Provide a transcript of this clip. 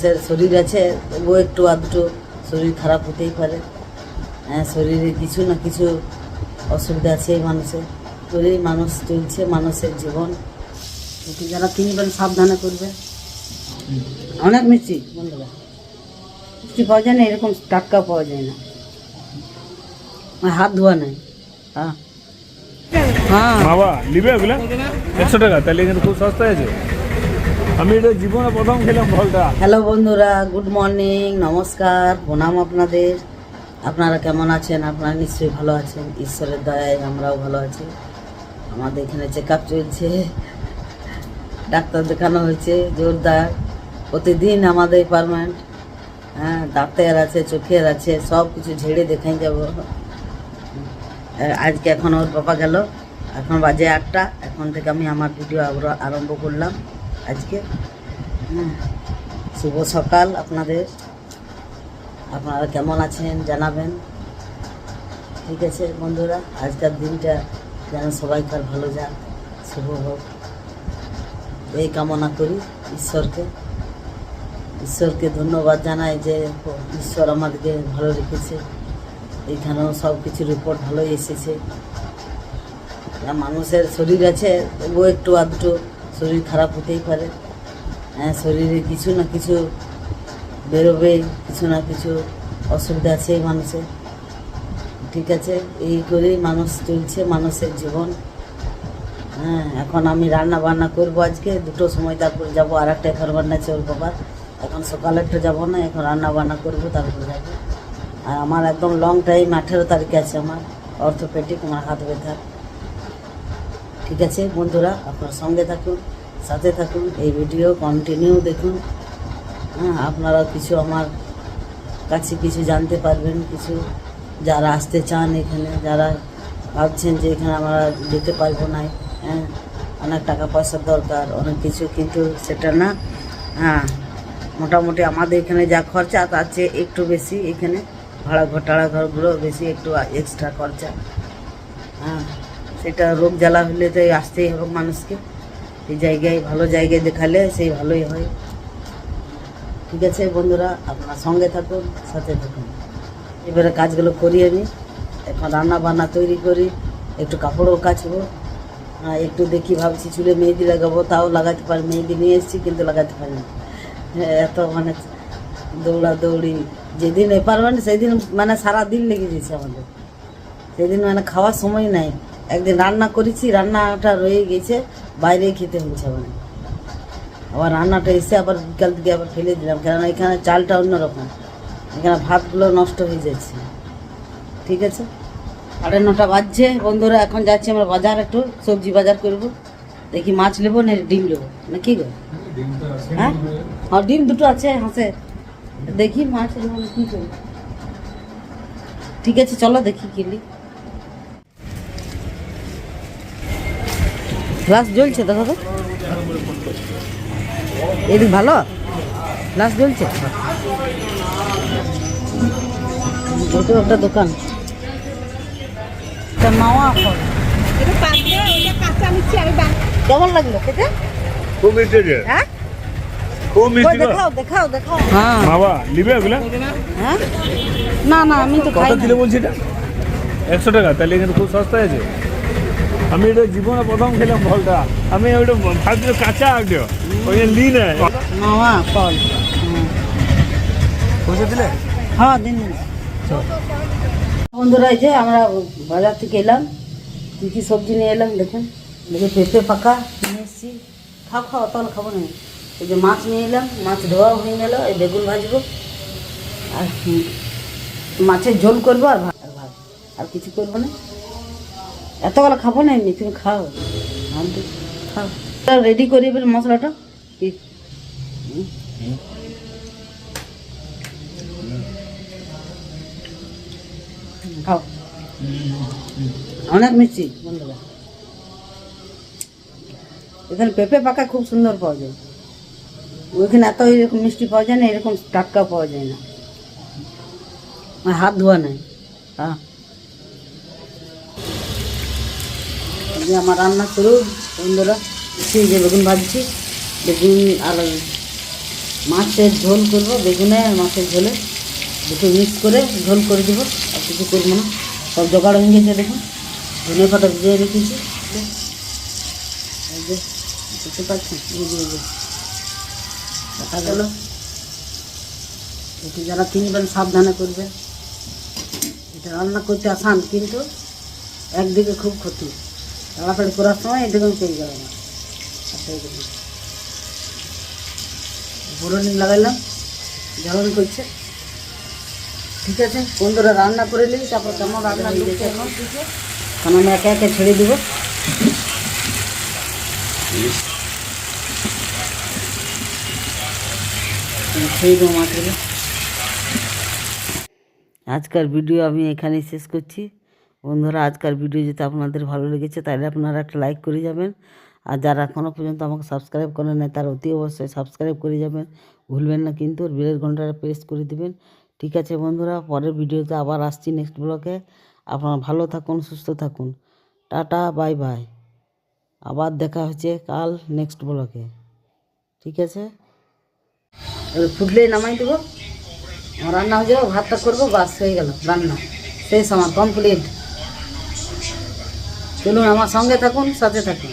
সে শরীর আছে, তবুও একটু আধটু শরীর খারাপ হতেই পারে। হ্যাঁ শরীরে কিছু না কিছু অসুবিধা আছে এই মানুষের করেই মানুষ চলছে, মানুষের জীবন। একটু যারা কিনবেন, সাবধানে করবে। অনেক মিষ্টি, বন্ধুরা। মিষ্টি পাওয়া যায় না, এরকম টাটকা পাওয়া যায় না। হাত ধোয়া নাই। হ্যাঁ। হ্যাঁ। বাবা, নিবে ওগুলা? একশো টাকা, তাহলে এখানে খুব সস্তায় আছে। আমি জীবনে প্রথম হ্যালো বন্ধুরা, গুড মর্নিং, নমস্কার, প্রণাম আপনাদের। আপনারা কেমন আছেন? আপনারা নিশ্চয়ই ভালো আছেন। ঈশ্বরের দয়ায় আমরাও ভালো আছি। আমাদের এখানে চেক আপ চলছে। ডাক্তার দেখানো হয়েছে, জোরদার। প্রতিদিন আমাদের পারমানেন্ট হ্যাঁ দাঁতের আছে, চোখের আছে, সব কিছু ঝেড়ে দেখাই যাব। আজকে এখন ওর বাবা গেল। এখন বাজে আটটা। এখন থেকে আমি আমার ভিডিও আরম্ভ করলাম। আজকে। শুভ সকাল আপনাদের। আপনারা কেমন আছেন জানাবেন। ঠিক আছে বন্ধুরা, আজকের দিনটা যেন সবাইকার ভালো যাক, শুভ হোক। এই কামনা করি ঈশ্বরকে। ঈশ্বরকে ধন্যবাদ জানাই যে ঈশ্বর আমাদেরকে ভালো রেখেছে। এইখানেও সব কিছু রিপোর্ট ভালোই এসেছে। মানুষের শরীর আছে, তবুও একটু আধটু শরীর খারাপ হতেই পারে। হ্যাঁ শরীরে কিছু না কিছু বেরোবে, কিছু না কিছু অসুবিধা আছে মানুষের ঠিক আছে, এই করেই মানুষ চলছে, মানুষের জীবন। হ্যাঁ এখন আমি রান্না বান্না করব আজকে, দুটো সময় তারপরে যাব আর একটা ঘর বান্নাচ্ছে ওর বাবার। এখন সকালে একটা যাব না, এখন রান্না বান্না করব, তারপরে যাব। আর আমার একদম লং টাইম আঠেরো তারিখে আছে আমার অর্থোপেডিক আমার হাত ব্যথা। ঠিক আছে বন্ধুরা, আপনার সঙ্গে থাকুন, সাথে থাকুন, এই ভিডিও কন্টিনিউ দেখুন। হ্যাঁ আপনারা কিছু আমার কাছে কিছু জানতে পারবেন, কিছু যারা আসতে চান এখানে, যারা ভাবছেন যে এখানে আমরা যেতে পারব না হ্যাঁ অনেক টাকা পয়সার দরকার, অনেক কিছু, কিন্তু সেটা না হ্যাঁ মোটামুটি আমাদের এখানে যা খরচা, তার চেয়ে একটু বেশি এখানে ভাড়া ঘর, টাড়া ঘরগুলো বেশি একটু এক্সট্রা খরচা হ্যাঁ। সেটা রোগ জ্বালা হলে তো আসতেই হবে মানুষকে। এই জায়গায় ভালো জায়গায় দেখালে সেই ভালোই হয়। ঠিক আছে বন্ধুরা আপনার সঙ্গে থাকুন সাথে থাকুন। এবারে কাজগুলো করি আমি। এখন রান্না বান্না তৈরি করি। একটু কাপড়ও কাচবো। একটু দেখি ভাবছি চুলে মেহেদি লাগাবো। তাও লাগাতে পারি মেহেদি নিয়ে এসেছি কিন্তু লাগাতে পারি না। হ্যাঁ, এত মানে দৌড়া দৌড়ি যেদিন এ পারবেন সেদিন মানে সারা দিন লেগে গেছে আমাদের। সেদিন মানে খাওয়ার সময় নাই। একদিন রান্না করেছি, রান্নাটা রয়ে গেছে, বাইরে খেতে হয়েছে মানে আবার রান্নাটা এসে আবার বিকাল থেকে আবার ফেলে দিলাম, কেননা এখানে চালটা অন্যরকম। এখানে ভাতগুলো নষ্ট হয়ে যাচ্ছে। ঠিক আছে? সাড়ে নটা বাজছে। বন্ধুরা, এখন যাচ্ছি আমরা বাজার একটু, সবজি বাজার করব। দেখি মাছ নেব না ডিম নেব? না কি গো? হ্যাঁ? আর ডিম দুটো আছে হাসে দেখি মাছ নেব কি করব ঠিক আছে, চলো দেখি কিনলি গ্লাস জ্বলছে দেখো তো এদিক ভালো? গ্লাস জ্বলছে? ওটা একটা দোকান। মাওয়া ফল। কেমন লাগল খেতে? খুব মিষ্টি হ্যাঁ? খুব মিষ্টি দেখাও দেখাও দেখাও। হ্যাঁ। বাবা নিবে ওগুলা? হ্যাঁ? না না আমি তো খাই। বলছি এটা? টাকা তাহলে এখানে খুব সস্তায় আছে। আমি এটা জীবনে প্রথম খেলাম ফলটা আমি ওইটা কাঁচা আগে ওই লি নেয়। মাওয়া ফল হুম। পয়সা দিলে? হ্যাঁ দিন দিন। বন্ধুরা এই যে আমরা বাজার থেকে এলাম কী কী সবজি নিয়ে এলাম দেখুন। দেখে পেঁপে পাকা নিয়ে এসেছি। খাও খাও তাহলে খাব না। এই যে মাছ নিয়ে এলাম মাছ ধোয়া হয়ে গেল এই বেগুন ভাজবো। আর হুম, মাছের ঝোল করব আর ভাত। আর ভাত। আর কিছু করব না। এতগুলো খাব না এমনি, তুমি খাও। খাও রেডি করি এবার মশলাটা? কি? খাও। অনেক মিষ্টি, বন্ধুরা। এখানে পেঁপে পাকা খুব সুন্দর পাওয়া যায়। ওইখানে এত এরকম মিষ্টি পাওয়া যায় না, এরকম টাটকা পাওয়া যায় না। হাত ধোয়া নাই। হ্যাঁ। যে আমার রান্না শুরু বন্ধুরা সেই যে বেগুন ভাজছি, বেগুন আর মাছের ঝোল করব, বেগুনে, মাছের ঝোলে, দুটো মিক্স করে ঝোল করে দেবো, আর কিছু করব না। সব জোগাড় হয়ে গেছে, দেখুন। ধনে পাতা ভিজিয়ে রেখেছি। দেখতে পাচ্ছেন? দেখা গেল। একটু যারা কিনবেন, সাবধানে করবেন। এটা রান্না করতে আসান, কিন্তু একদিকে খুব ক্ষতি। তাড়াতাড়ি করার সময় এদিকে পেয়ে যাবে না। আচ্ছা দেখুন লাগাইলাম জ্বালন করছে। ঠিক আছে, বন্ধুরা রান্না করে নিই, তারপর কেমন রান্না এখন? আমি একে একে ছেড়ে দিব। ছেড়ে দেবো মাছগুলো আজকের ভিডিও আমি এখানেই শেষ করছি। বন্ধুরা আজকাল ভিডিও যদি আপনাদের ভালো লেগেছে, তাহলে আপনারা একটা লাইক করে যাবেন। আর যারা এখনও পর্যন্ত আমাকে সাবস্ক্রাইব করেন নাই, তারা অতি অবশ্যই সাবস্ক্রাইব করে যাবেন। ভুলবেন না কিন্তু বেলের ঘন্টাটা প্রেস করে দিবেন। ঠিক আছে বন্ধুরা, পরের ভিডিওতে আবার আসছি নেক্সট ব্লকে আপনারা ভালো থাকুন, সুস্থ থাকুন। টাটা বাই বাই আবার দেখা হচ্ছে কাল নেক্সট ব্লকে ঠিক আছে? এবার ফুটলেই নামাই দেবো। রান্না হয়ে যাবে, ভাতটা করব বাস হয়ে গেল, রান্না। শেষ আমার কমপ্লিট চলুন আমার সঙ্গে থাকুন সাথে থাকুন।